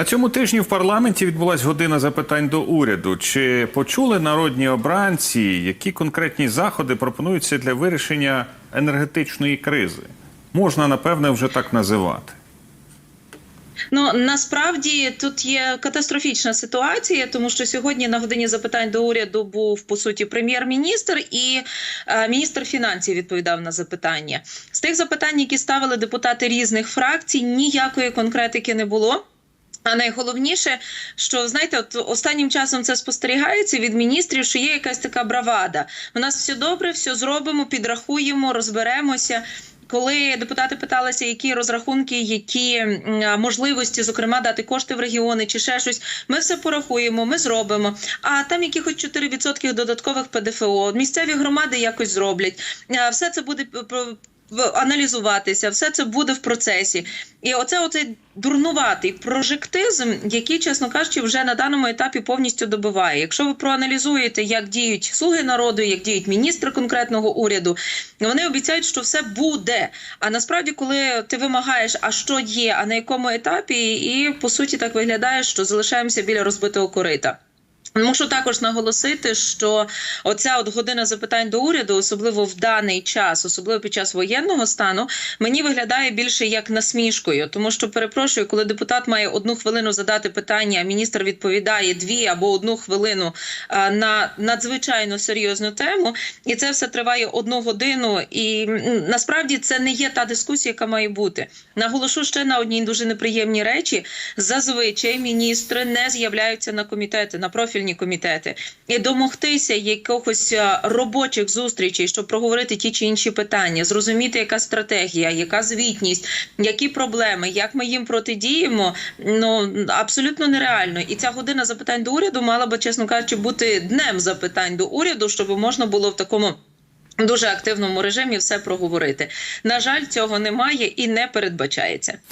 На цьому тижні в парламенті відбулась година запитань до уряду. Чи почули народні обранці, які конкретні заходи пропонуються для вирішення енергетичної кризи? Можна напевне вже так називати. Ну насправді тут є катастрофічна ситуація, тому що сьогодні на годині запитань до уряду був по суті прем'єр-міністр і е, міністр фінансів відповідав на запитання. З тих запитань, які ставили депутати різних фракцій, ніякої конкретики не було. А найголовніше, що знаєте, от останнім часом це спостерігається від міністрів, що є якась така бравада. У нас все добре, все зробимо, підрахуємо, розберемося. Коли депутати питалися, які розрахунки, які можливості, зокрема, дати кошти в регіони чи ще щось, ми все порахуємо, ми зробимо. А там якихось 4% додаткових ПДФО, місцеві громади якось зроблять. Все це буде в- аналізуватися, все це буде в процесі. І оце оцей дурнуватий прожектизм, який, чесно кажучи, вже на даному етапі повністю добиває. Якщо ви проаналізуєте, як діють слуги народу, як діють міністри конкретного уряду, вони обіцяють, що все буде. А насправді, коли ти вимагаєш, а що є, а на якому етапі, і по суті так виглядає, що залишаємося біля розбитого корита. Мушу також наголосити, що оця от година запитань до уряду, особливо в даний час, особливо під час воєнного стану, мені виглядає більше як насмішкою, тому що перепрошую, коли депутат має одну хвилину задати питання, а міністр відповідає дві або одну хвилину на надзвичайно серйозну тему, і це все триває одну годину. І насправді це не є та дискусія, яка має бути. Наголошу ще на одній дуже неприємній речі: зазвичай міністри не з'являються на комітети, на профільні комітети, і домогтися якихось робочих зустрічей, щоб проговорити ті чи інші питання, зрозуміти, яка стратегія, яка звітність, які проблеми, як ми їм протидіємо. Ну абсолютно нереально. І ця година запитань до уряду мала би, чесно кажучи, бути днем запитань до уряду, щоб можна було в такому. Дуже активному режимі все проговорити. На жаль, цього немає і не передбачається.